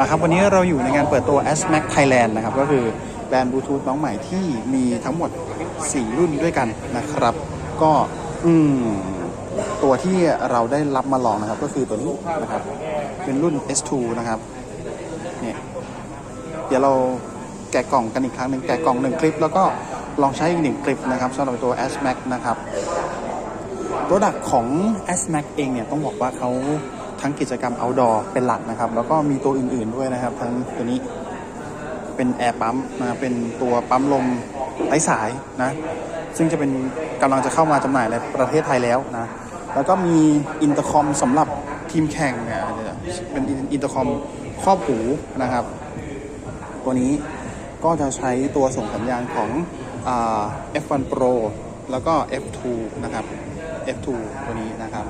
มาครับวันนี้เราอยู่ในงานเปิดตัว S Max Thailand นะครับ ก็คือแบรนด์บลูทูธน้องใหม่ที่มีทั้งหมด 4 รุ่นด้วยกันนะครับ ก็อืมตัวที่เราได้รับมาลองนะครับ ก็คือตัวนี้นะครับ เป็นรุ่น S2 นะครับเนี่ยเดี๋ยวเราแกะกล่องกันอีกครั้งหนึ่งแกะกล่องหนึ่งคลิป แล้วก็ลองใช้อีกหนึ่งคลิปนะครับสำหรับตัว S Max นะครับโปรดักของ S Max เองเนี่ยต้องบอกว่าเขา ทั้งกิจกรรม outdoor เป็นหลักนะครับ แล้วก็มีตัวอื่นๆด้วยนะครับ ทั้งตัวนี้เป็นแอร์ปั๊มนะเป็นตัวปั๊มลมไร้สายนะซึ่งจะเป็นกำลังจะเข้ามาจำหน่ายในประเทศไทยแล้วนะแล้วก็มีอินเตอร์คอมสำหรับทีมแข่งเนี่ยเป็นอินเตอร์คอมครอบหูนะครับ ตัวนี้ก็จะใช้ตัวส่งสัญญาณของอ F1 Pro แล้วก็ F2 นะครับ F2 ตัวนี้นะครับ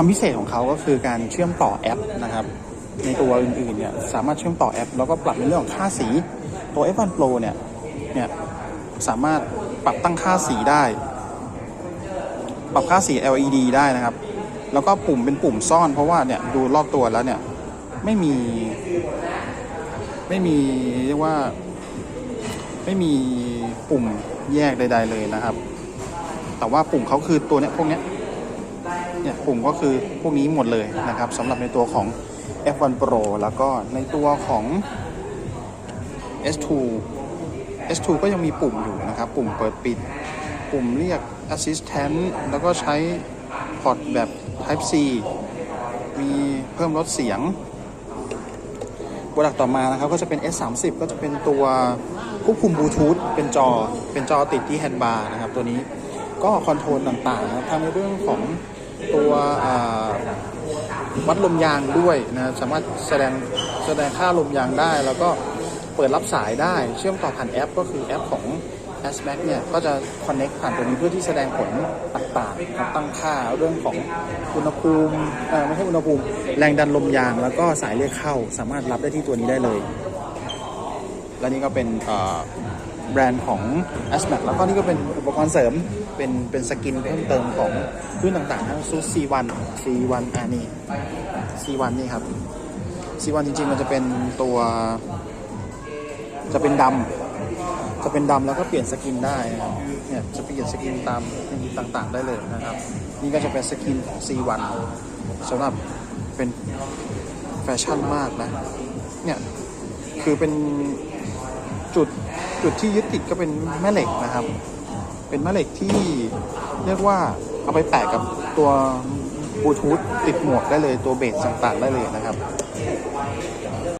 ความพิเศษของเขาก็คือการเชื่อมต่อแอปนะครับ ในตัวอื่นๆเนี่ยสามารถเชื่อมต่อแอป แล้วก็ปรับในเรื่องของค่าสีตัว F1 Pro เนี่ยเนี่ยสามารถปรับตั้งค่าสีได้ ปรับค่าสี LED ได้นะครับ แล้วก็ปุ่มเป็นปุ่มซ่อนเพราะว่าเนี่ยดูรอบตัวแล้วเนี่ยไม่มี ไม่มีเรียกว่า ไม่มีปุ่มแยกใด ๆ เลยนะครับ แต่ว่าปุ่มเขาคือตัวเนี้ยพวกเนี้ย เนี่ยปุ่มก็คือพวกนี้หมดเลยนะครับสำหรับในตัวของ F1 Pro แล้วก็ในตัวของ S2 S2 ก็ยังมีปุ่มอยู่นะครับ ปุ่มเปิดปิด ปุ่มเรียก Assistant แล้วก็ใช้พอร์ตแบบ Type C มีเพิ่มลดเสียงโปรดักต่อมานะครับก็จะเป็น S30 ก็จะเป็นตัวควบคุมบลูทูธเป็นจอเป็นจอติดที่แฮนด์บาร์นะครับตัวนี้ก็คอนโทรลต่างๆนะครับทั้งในเรื่องของ ตัววัดลมยางด้วยนะสามารถแสดงแสดงค่าลมยางได้ แล้วก็เปิดรับสายได้เชื่อมต่อผ่านแอป ก็คือแอปของ S Max เนี่ยก็จะ connect ผ่านตัวนี้เพื่อที่แสดงผลต่างๆตั้งค่าเรื่องของอุณหภูมิไม่ใช่อุณหภูมิ แรงดันลมยาง แล้วก็สายเรียกเข้าสามารถรับได้ที่ตัวนี้ได้เลย และนี่ก็เป็น แบรนด์ของ a s m a c แล้วก็นี่ก็เป็นอุปกรณ์เสริมเป็นเป็นสกินเพิ่มเติมของรุ่นต่างๆทั้งซู C1 C1 อ่านี่ C1 นี่ครับ C1 จริงๆ มันจะเป็นตัว จะเป็นดำจะเป็นดำแล้วก็เปลี่ยนสกินได้นะครับเนี่ยจะเปลี่ยนสกินตามต่างๆได้เลยนะครับ นี่ก็จะเป็นสกินของ C1 สำหรับเป็นแฟชั่นมากนะเนี่ยคือเป็นจุด จุดที่ยึดติดก็เป็นแม่เหล็กนะครับ เป็นแม่เหล็กที่เรียกว่าเอาไปแปะกับตัวบลูทูธติดหมวกได้เลยตัวเบสต่างๆได้เลยนะครับ